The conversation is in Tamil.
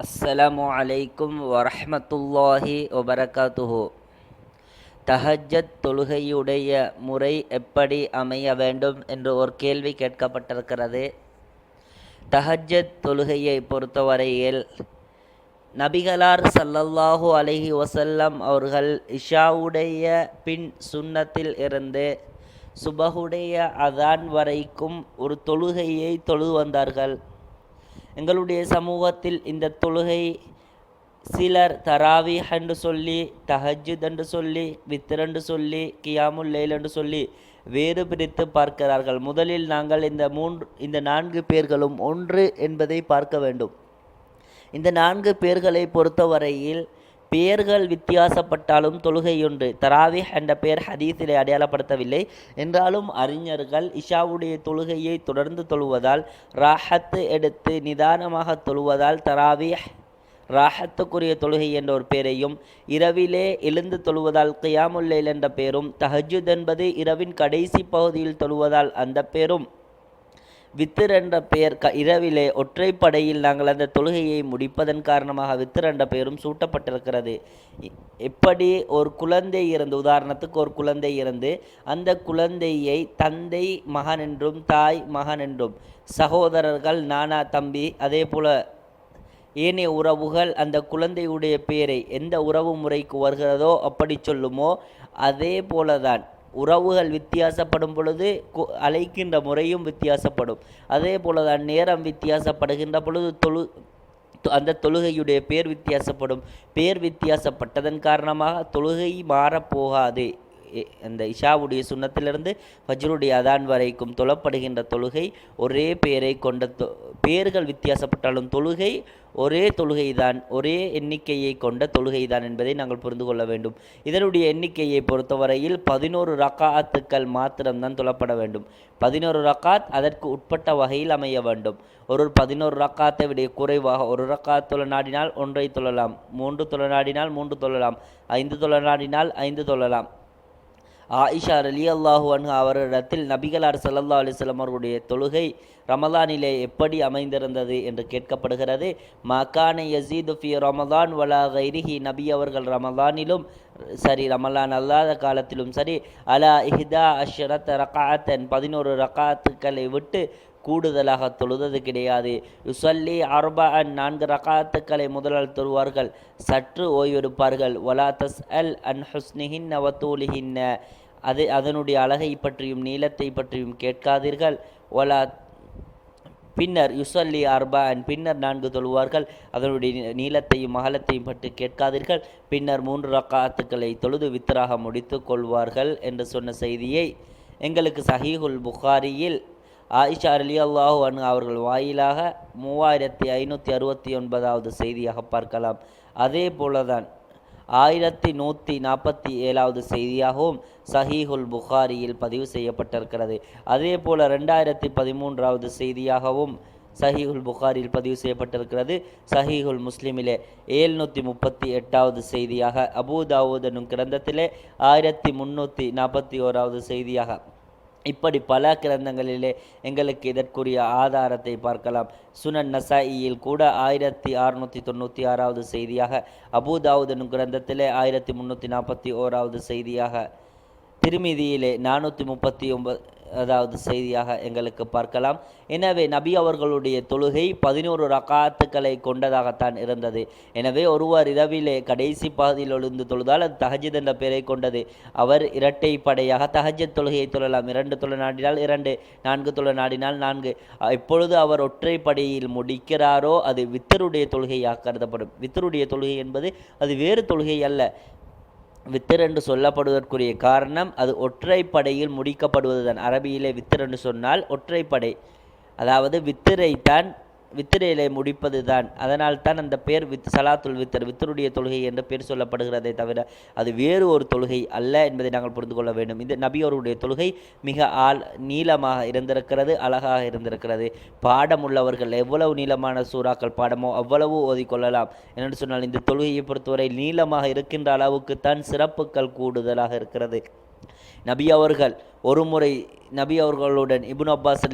அஸ்ஸலாமு அலைக்கும் வரஹமத்துல்லாஹி வபரகாத்துஹு தஹஜத் தொழுகையுடைய முறை எப்படி அமைய வேண்டும் என்று ஒரு கேள்வி கேட்கப்பட்டிருக்கிறது தஹஜத் தொழுகையை பொறுத்தவரையில் நபிகளார் சல்லல்லாஹு அலஹி வசல்லம் அவர்கள் இஷாவுடைய பின் சுன்னத்தில் இருந்து சுபகுடைய அதான் வரைக்கும் ஒரு தொழுகையை தொழு வந்தார்கள் எங்களுடைய சமூகத்தில் இந்த தொழுகை சிலர் தராவீஹ் என்று சொல்லி தஹஜுத் என்று சொல்லி வித்ர் என்று சொல்லி கியாமுல் லைல் என்று சொல்லி வேறு பிரித்து பார்க்கிறார்கள். முதலில் நாங்கள் இந்த மூன்று இந்த நான்கு பேர்களும் ஒன்று என்பதை பார்க்க வேண்டும். இந்த நான்கு பேர்களை பொறுத்தவரையில் பெயர்கள் வித்தியாசப்பட்டாலும் தொழுகையொன்று தராவிஹ் என்ற பெயர் ஹதீஸிலே அடையாளப்படுத்தவில்லை. என்றாலும் அறிஞர்கள் இஷாவுடைய தொழுகையை தொடர்ந்து தொழுவதால் ராஹத்து எடுத்து நிதானமாக தொழுவதால் தராவிஹ் ராஹத்துக்குரிய தொழுகை என்ற ஒரு பெயரையும் இரவிலே எழுந்து தொழுவதால் கியாமுல்லைல் என்ற பெயரும் தஹஜுத் என்பது இரவின் கடைசி பகுதியில் தொழுவதால் அந்த பெயரும் வித்திர் என்ற பெயர் க இரவிலே ஒற்றைப்படையில் நாங்கள் அந்த தொழுகையை முடிப்பதன் காரணமாக வித்திர் என்ற பெயரும் சூட்டப்பட்டிருக்கிறது எப்படி ஒரு குழந்தை இருந்து உதாரணத்துக்கு ஒரு குழந்தை இருந்து அந்த குழந்தையை தந்தை மகன் என்றும் தாய் மகன் என்றும் சகோதரர்கள் நானா தம்பி அதே போல் ஏனைய உறவுகள் அந்த குழந்தையுடைய பெயரை எந்த உறவு முறைக்கு வருகிறதோ அப்படி சொல்லுமோ அதே போலதான். உறவுகள் வித்தியாசப்படும் பொழுது அழைக்கின்ற முறையும் வித்தியாசப்படும். அதே போலதான் நேரம் வித்தியாசப்படுகின்ற பொழுது தொழு அந்த தொழுகையுடைய பேர் வித்தியாசப்படும். பேர் வித்தியாசப்பட்டதன் காரணமாக தொழுகை மாறப்போகாது. அந்த இஷாவுடைய சுண்ணத்திலிருந்து ஃபஜ்ருடைய அதான் வரைக்கும் தொழப்படுகின்ற தொழுகை ஒரே பெயரை கொண்ட தொ பேர்கள் வித்தியாசப்பட்டாலும் தொழுகை ஒரே தொழுகைதான் ஒரே எண்ணிக்கையை கொண்ட தொழுகைதான் என்பதை நாங்கள் புரிந்து கொள்ள வேண்டும். இதனுடைய எண்ணிக்கையை பொறுத்தவரையில் பதினோரு ரக்காத்துக்கள் மாத்திரம்தான் தொழப்பட வேண்டும். பதினோரு ரக்காத் அதற்கு உட்பட்ட வகையில் அமைய வேண்டும். ஒரு பதினோரு ரக்காத்தை விட குறைவாக ஒரு ரக்காத் தொழ நாடினால் ஒன்றை தொழலாம் மூன்று தொழ நாடினால் மூன்று தொழலாம் ஐந்து தொழ நாடினால் ஐந்து தொழலாம். ஆயிஷா அலி அல்லாஹு அன்ஹு அவரிடத்தில் நபிகளார் சல்லல்லா அலிஸ்லாம் அவர்களுடைய தொழுகை ரமலானிலே எப்படி அமைந்திருந்தது என்று கேட்கப்படுகிறது. மக்கான யசீது ஃபி ரமலான் வலா கைரிஹி நபி அவர்கள் ரமலானிலும் சரி ரமலான் அல்லாத காலத்திலும் சரி அலா இஹ்தா அஷ்ரத் ரகாத்தன் பதினோரு ரகாத்துக்களை விட்டு கூடுதலாக தொழுதது கிடையாது. யுசல்லி அர்பன் நான்கு ரகாத்துக்களை முதலால் தொழுவார்கள். சற்று ஓய்வெடுப்பார்கள். வலா தஸ் அல் அன் ஹுஸ்னிஹின் வத்தூலிஹின்ன அது அதனுடைய அழகை பற்றியும் நீளத்தை பற்றியும் கேட்காதீர்கள். ஒலா பின்னர் யுசல்லி அர்பான் பின்னர் நான்கு தொழுவார்கள். அதனுடைய நீளத்தையும் அகலத்தையும் பற்றி கேட்காதீர்கள். பின்னர் மூன்று ரக்காத்துக்களை தொழுது வித்தராக முடித்து கொள்வார்கள் என்று சொன்ன செய்தியை எங்களுக்கு சஹீஹுல் புகாரியில் ஆயிஷா அலி அல்லாஹூ அனு அவர்கள் வாயிலாக மூவாயிரத்தி ஐநூற்றி அறுபத்தி ஒன்பதாவது செய்தியாக பார்க்கலாம். அதே போலதான் ஆயிரத்தி நூற்றி நாற்பத்தி ஏழாவது செய்தியாகவும் சஹீஹுல் புகாரியில் பதிவு செய்யப்பட்டிருக்கிறது. அதே போல் ரெண்டாயிரத்தி பதிமூன்றாவது செய்தியாகவும் சஹீஹுல் புகாரில் பதிவு செய்யப்பட்டிருக்கிறது. சஹீஹுல் முஸ்லிமிலே ஏழ்நூற்றி முப்பத்தி எட்டாவது செய்தியாக அபூதாவூத் என்னும் கிரந்தத்திலே ஆயிரத்தி முந்நூற்றி நாற்பத்தி ஓராவது செய்தியாக இப்படி பல கிரந்தங்களிலே எங்களுக்கு இதற்குரிய ஆதாரத்தை பார்க்கலாம். சுனன் நசாயியில் கூட ஆயிரத்தி அறுநூற்றி தொண்ணூற்றி ஆறாவது செய்தியாக அபுதாவுதன் கிரந்தத்திலே ஆயிரத்தி முந்நூற்றி நாற்பத்தி ஓராவது செய்தியாக. திருமிதியிலே நானூற்றி முப்பத்தி ஒன்பது அதாவது செய்தியாக எங்களுக்கு பார்க்கலாம். எனவே நபி அவர்களுடைய தொழுகை பதினோரு ரகாத்துக்களை கொண்டதாகத்தான் இருந்தது. எனவே ஒருவர் இரவிலே கடைசி பகுதியில் எழுந்து தொழுதால் அது தஹஜத் என்ற பெயரை கொண்டது. அவர் இரட்டை படையாக தஹஜத் தொழுகையை தொழலாம். இரண்டு தொழில் நாடினால் இரண்டு நான்கு தொழில் நாடினால் நான்கு. எப்பொழுது அவர் ஒற்றை படையில் முடிக்கிறாரோ அது வித்தருடைய தொழுகையாக கருதப்படும். வித்தருடைய தொழுகை என்பது அது வேறு தொழுகை அல்ல. வித்தர் என்று சொல்லப்படுவதற்குரிய காரணம் அது ஒற்றைப்படையில் முடிக்கப்படுவதுதான். அரபியிலே வித்தர் என்று சொன்னால் ஒற்றைப்படை. அதாவது வித்திரைத்தான் வித்திரையிலே முடிப்பது தான் அதனால் தான் அந்த பேர் வித் சலாத்துல் வித்தர் வித்தருடைய தொழுகை என்ற பேர் சொல்லப்படுகிறதே தவிர அது வேறு ஒரு தொழுகை அல்ல என்பதை நாங்கள் புரிந்து கொள்ள வேண்டும். இந்த நபியோருடைய தொழுகை. மிக ஆள் நீளமாக இருந்திருக்கிறது அழகாக இருந்திருக்கிறது. பாடமுள்ளவர்கள் எவ்வளவு நீளமான சூறாக்கள் பாடமோ அவ்வளவு ஓதிக்கொள்ளலாம் என்று சொன்னால் இந்த தொழுகையை பொறுத்தவரை நீளமாக இருக்கின்ற அளவுக்குத்தான் சிறப்புகள் கூடுதலாக இருக்கிறது. நபி அவர்கள் ஒரு முறை நபி அவர்களுடன் இபுன் அப்பாஸ்